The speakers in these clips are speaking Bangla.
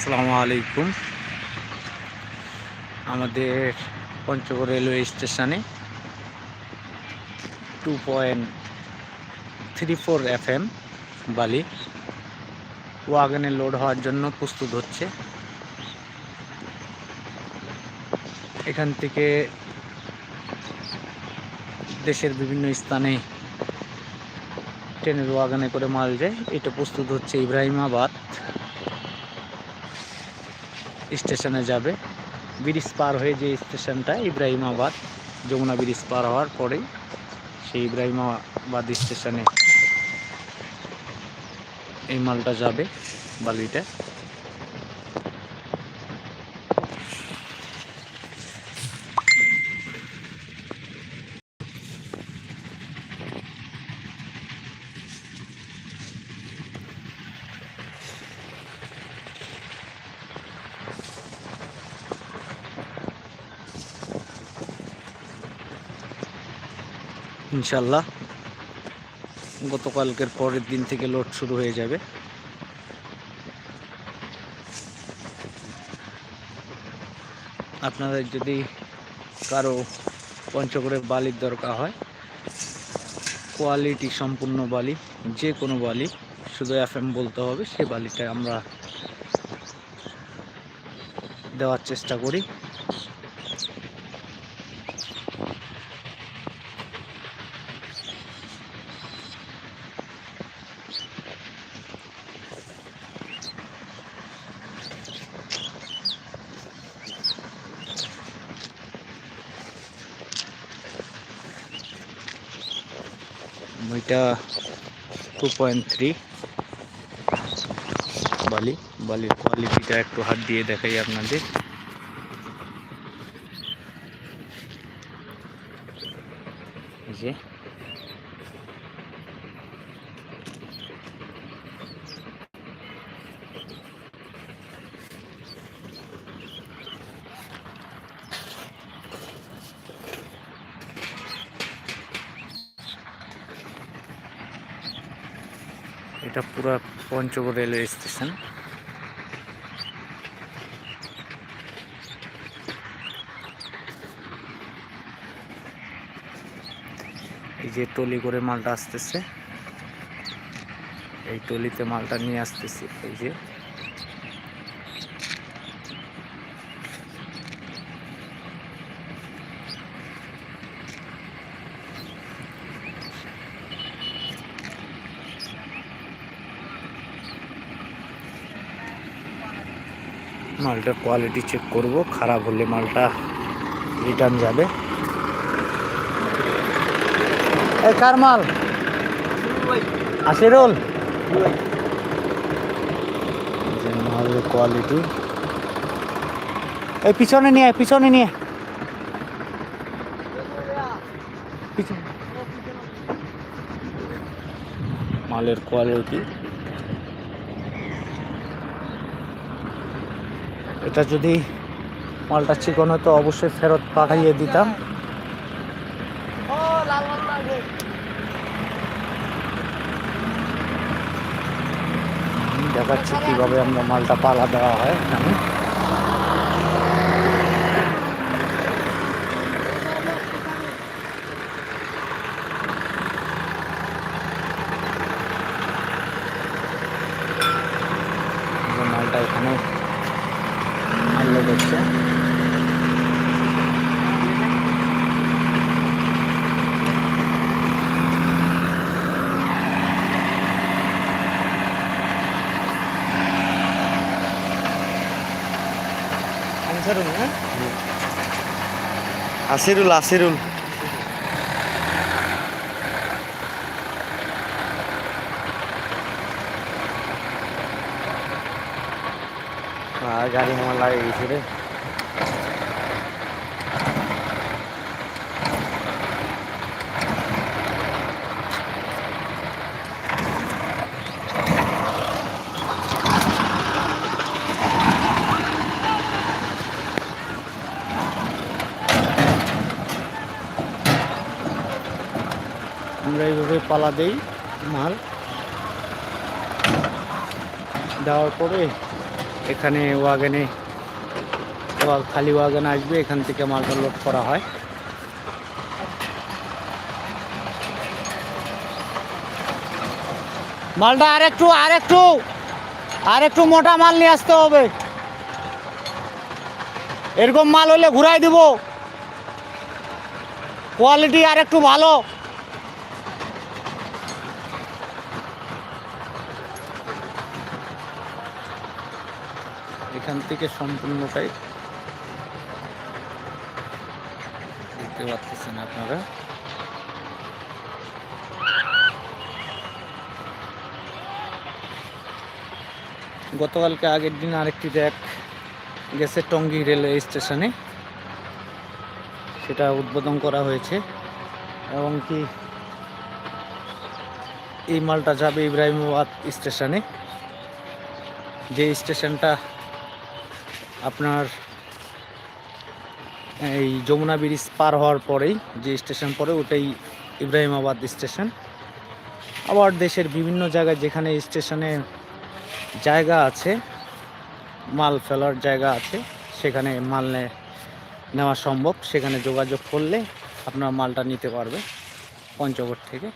আসসালামু আলাইকুম। আমাদের পঞ্চগড় রেলওয়ে স্টেশনে two point three four F M বালি ওয়াগনে লোড হওয়ার জন্য প্রস্তুত হচ্ছে। এখান থেকে দেশের বিভিন্ন স্থানে ট্রেনের ওয়াগানে করে মাল যায়। এটা প্রস্তুত হচ্ছে ইব্রাহিমাবাদ। স্টেশনে যাবে। ব্রিজ পার হয়ে যে স্টেশনটা, ইব্রাহিমাবাদ, যমুনা ব্রিজ পার হওয়ার পরেই সেই ইব্রাহিমাবাদ স্টেশনে এই মালটা যাবে বালিটা ইনশাল্লাহ গতকালকের পরের দিন থেকে লোড শুরু হয়ে যাবে। আপনাদের যদি কারও পঞ্চগড়ে বালির দরকার হয় কোয়ালিটি সম্পূর্ণ বালি যে কোনো বালি, শুধু এফ বলতে হবে, সে বালিটা আমরা দেওয়ার চেষ্টা করি। ওইটা টু পয়েন্ট থ্রি বালি বালির কোয়ালিটিটা একটু হাত দিয়ে দেখাই আপনাদের এই যে এটা পুরো পঞ্চগড় রেলওয়ে স্টেশন এই যে টলি করে মালটা আসতেছে। এই টলিতে মালটা নিয়ে আসতেছে, এই যে। মালটার কোয়ালিটি চেক করব, খারাপ হলে মালটা রিটার্ন যাবে। কার মাল? আশিরুল? যে মালের কোয়ালিটি এই পিছনে নিয়ে পিছনে নিয়ে। মালের কোয়ালিটি এটা যদি মালটা চিকন হতো অবশ্যই ফেরত পাঠাইয়ে দিতাম। দেখাচ্ছি কীভাবে আমরা মালটা পালা দেওয়া হয় এখানে। মালটা এখানে আনলোড হচ্ছে আসিরুল আসিরুল। আর গাড়ি আমার লাগে গেছে রে। আমরা এইভাবে পালা দেই মাল। দেওয়ার পরে এখানে ওয়াগনে খালি ওয়াগন আসবে, এখান থেকে মালটা লোড করা হয়। মালটা আর একটু আর একটু আর একটু মোটা মাল নিয়ে আসতে হবে। এরকম মাল হলে ঘুরাই দিব। কোয়ালিটি আর একটু ভালো। এখান থেকে সম্পূর্ণটাই দেখতে পাচ্ছেন আপনারা। গতকালকে আগের দিন আরেকটি র্যাক গেছে টঙ্গী রেলওয়ে স্টেশনে। সেটা উদ্বোধন করা হয়েছে। এবং কি এই মালটা যাবে ইব্রাহিমাবাদ স্টেশনে। যে স্টেশনটা আপনার এই যমুনা ব্রিজ পার হওয়ার পরেই যে স্টেশন পড়ে ওটাই ইব্রাহিমাবাদ স্টেশন। আবার দেশের বিভিন্ন জায়গায় যেখানে স্টেশনে জায়গা আছে, মাল ফেলার জায়গা আছে, সেখানে মাল নেওয়া সম্ভব। সেখানে যোগাযোগ করলে আপনার মালটা নিতে পারবে পঞ্চগড় থেকে।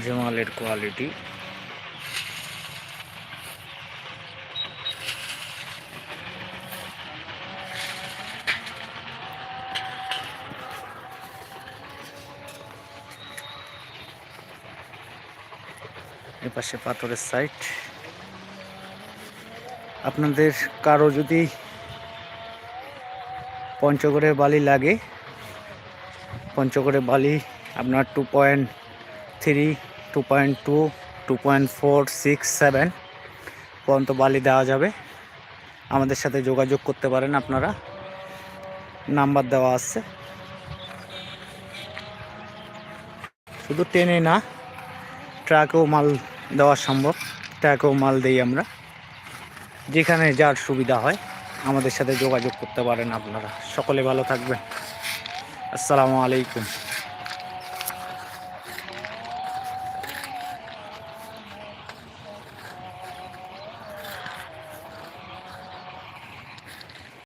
যে কোয়ালিটি এপাশে পাথরের সাইট আপনাদের কারও যদি পঞ্চগড়ের বালি লাগে, পঞ্চগড়ের বালি আপনার two point three two point two two point four six seven পর্যন্ত বালি দেওয়া যাবে। আমাদের সাথে যোগাযোগ করতে পারেন আপনারা। নাম্বার দেওয়া আছে। শুধু ট্রেনে না, ট্রাকেও মাল দেওয়া সম্ভব। ট্রাকেও মাল দিই আমরা। যেখানে যার সুবিধা হয়, আমাদের সাথে যোগাযোগ করতে পারেন আপনারা। সকলে ভালো থাকবেন। আসসালামু আলাইকুম।